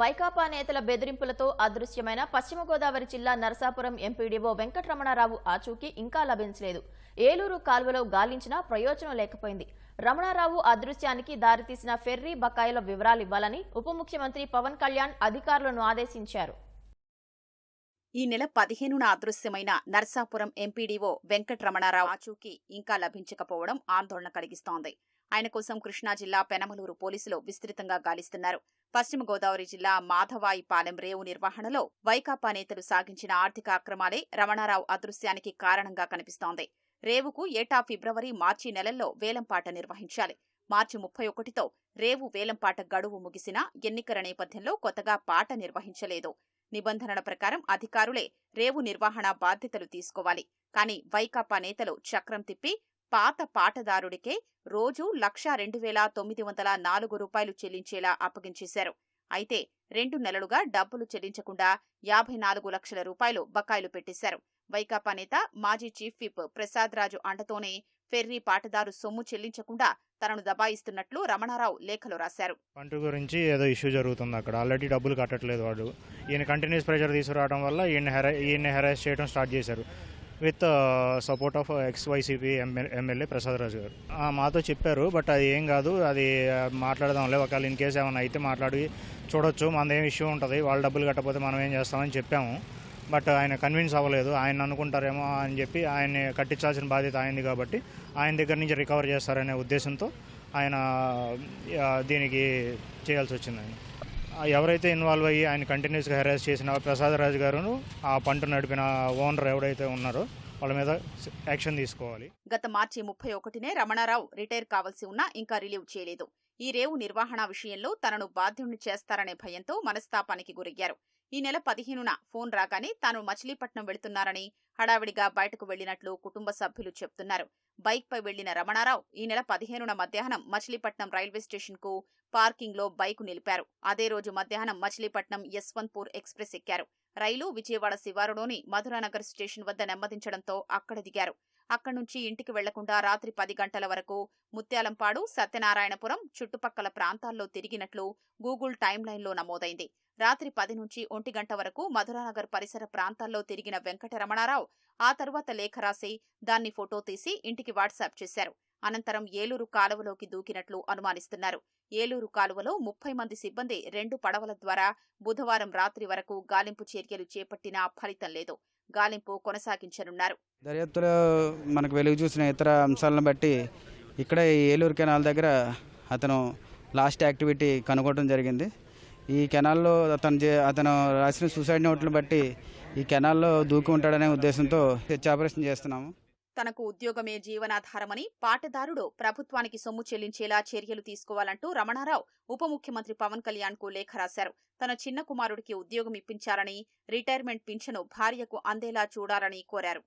వైకాపా నేతల బెదిరింపులతో అదృశ్యమైన పశ్చిమ గోదావరి జిల్లా నరసాపురం ఎంపీడీఓ వెంకటరమణారావు ఆచూకీ ఇంకా లభించలేదు. ఏలూరు కాల్వలో గాలించినా ప్రయోజనం లేకపోయింది. రమణారావు అదృశ్యానికి దారితీసిన ఫెర్రీ బకాయిల వివరాలు ఇవ్వాలని ఉప ముఖ్యమంత్రి పవన్ కళ్యాణ్ అధికారులను ఆదేశించారు. ఈ నెల పదిహేనున అదృశ్యమైన నర్సాపురం ఎంపీడీఓ వెంకటరమణారావు ఆచూకీ ఇంకా లభించకపోవడం ఆందోళన కలిగిస్తోంది. ఆయన కోసం కృష్ణా జిల్లా పెనమలూరు పోలీసులు విస్తృతంగా గాలిస్తున్నారు. పశ్చిమ గోదావరి జిల్లా మాధవాయి పాలెం రేవు నిర్వహణలో వైకాపా నేతలు సాగించిన ఆర్థిక అక్రమాలే రమణారావు అదృశ్యానికి కారణంగా కనిపిస్తోంది. రేవుకు ఏటా ఫిబ్రవరి మార్చి నెలల్లో వేలంపాట నిర్వహించాలి. మార్చి ముప్పై ఒకటితో రేవు వేలంపాట గడువు ముగిసినా ఎన్నికల నేపథ్యంలో కొత్తగా పాట నిర్వహించలేదు. నిబంధనల ప్రకారం అధికారులే రేవు నిర్వహణ బాధ్యతలు తీసుకోవాలి. కానీ వైకాపా నేతలు చక్రం తిప్పి పాత పాటదారుడికే రోజు లక్ష రెండు వేల తొమ్మిది వందల నాలుగు రూపాయలు చెల్లించేలా అప్పగించేశారు. అయితే రెండు నెలలుగా డబ్బులు చెల్లించకుండా యాభై నాలుగు లక్షల రూపాయలు బకాయిలు పెట్టేశారు. వైకాపా నేత మాజీ చీఫ్ విప్. ప్రసాద్ రాజు అండతోనే ఫెర్రీ పాటదారు సొమ్ము చెల్లించకుండా తనను దబాయిస్తున్నట్లు రమణారావు లేఖలో రాశారు. పంట గురించి ఏదో ఇష్యూ జరుగుతుంది అక్కడ. ఆల్రెడీ డబ్బులు కట్టట్లేదు వాడు. ఈయన కంటిన్యూస్ ప్రెషర్ తీసుకురావడం వల్ల ఈయన హెరా ఈయన హెరాస్ చేయడం స్టార్ట్ చేశారు. With support of ex YCP MLA Prasad Raju garu. మాతో చెప్పారు బట్ అది ఏం కాదు అది మాట్లాడదాంలే ఒకవేళ ఇన్ కేసు ఏమైనా అయితే మాట్లాడి చూడొచ్చు మనది ఏం ఇష్యూ ఉంటుంది వాళ్ళు డబ్బులు కట్టకపోతే మనం ఏం చేస్తామని చెప్పాము. బట్ ఆయన కన్విన్స్ అవ్వలేదు ఆయన అనుకుంటారేమో అని చెప్పి ఆయన్ని కట్టించాల్సిన బాధ్యత ఆయనది కాబట్టి ఆయన దగ్గర నుంచి రికవర్ చేస్తారనే ఉద్దేశంతో ఆయన దీనికి చేయాల్సి వచ్చిందండి ఎవరైతే ఇన్వాల్వ్ అయ్యి ఆయన కంటిన్యూస్గా హెరాస్ చేసిన ప్రసాదరాజు గారును ఆ పంట నడిపిన ఓనర్ ఎవరైతే ఉన్నారో వాళ్ళ మీద యాక్షన్ తీసుకోవాలి. గత మార్చి ముప్పై ఒకటినే రమణారావు రిటైర్ కావాల్సి ఉన్నా ఇంకా రిలీవ్ చేయలేదు. ఈ రేవు నిర్వహణ విషయంలో తనను బాధ్యుణ్ణి చేస్తారనే భయంతో మనస్తాపానికి గురయ్యారు. ఈ నెల పదిహేనున ఫోన్ రాగానే తాను మచిలీపట్నం వెళుతున్నారని హడావిడిగా బయటకు వెళ్ళినట్లు కుటుంబ సభ్యులు చెప్తున్నారు. బైక్ పై వెళ్ళిన రమణారావు ఈ నెల పదిహేనున మధ్యాహ్నం మచిలీపట్నం రైల్వే స్టేషన్కు బైకు నిలిపారు. అదే రోజు మధ్యాహ్నం మచిలీపట్నం యశ్వంత్పూర్ ఎక్స్ప్రెస్ ఎక్కారు. రైలు విజయవాడ శివారులోని మధురానగర్ స్టేషన్ వద్ద నెమ్మదించడంతో అక్కడ దిగారు. అక్కడి నుంచి ఇంటికి వెళ్ళకుండా రాత్రి పది గంటల వరకు ముత్యాలంపాడు సత్యనారాయణపురం చుట్టుపక్కల ప్రాంతాల్లో తిరిగినట్లు గూగుల్ టైమ్ లైన్లో నమోదైంది. రాత్రి పది నుంచి ఒంటి గంట వరకు మధురానగర్ పరిసర ప్రాంతాల్లో తిరిగిన వెంకటరమణారావు ఆ తర్వాత లేఖ రాసి దాన్ని ఫోటో తీసి ఇంటికి వాట్సాప్ చేశారు. అనంతరం ఏలూరు కాలువలోకి దూకినట్లు అనుమానిస్తున్నారు. ఏలూరు కాలువలో ముప్పై మంది సిబ్బంది రెండు పడవల ద్వారా బుధవారం రాత్రి వరకు గాలింపు చర్యలు చేపట్టినా ఫలితం లేదు. గాలింపు కొనసాగించనున్నారు. దర్యాప్తులో మనకు వెలుగు చూసిన ఇతర అంశాలను బట్టి ఇక్కడ ఈ ఏలూరు కెనాల్ దగ్గర అతను లాస్ట్ యాక్టివిటీ కనుగొనడం జరిగింది. ఈ కెనాల్లో అతను చే- అతను రాసిన సూసైడ్ నోట్లను బట్టి ఈ కెనాల్లో దూకి ఉంటాడనే ఉద్దేశంతో హెచ్ ఆపరేషన్ చేస్తున్నాము. తనకు ఉద్యోగమే జీవనాధారమని పాటదారుడు ప్రభుత్వానికి సొమ్ము చెల్లించేలా చర్యలు తీసుకోవాలంటూ రమణారావు ఉప ముఖ్యమంత్రి పవన్ కళ్యాణ్కు లేఖ రాశారు. తన చిన్న కుమారుడికి ఉద్యోగం ఇప్పించాలని రిటైర్మెంట్ పింఛను భార్యకు అందేలా చూడాలని కోరారు.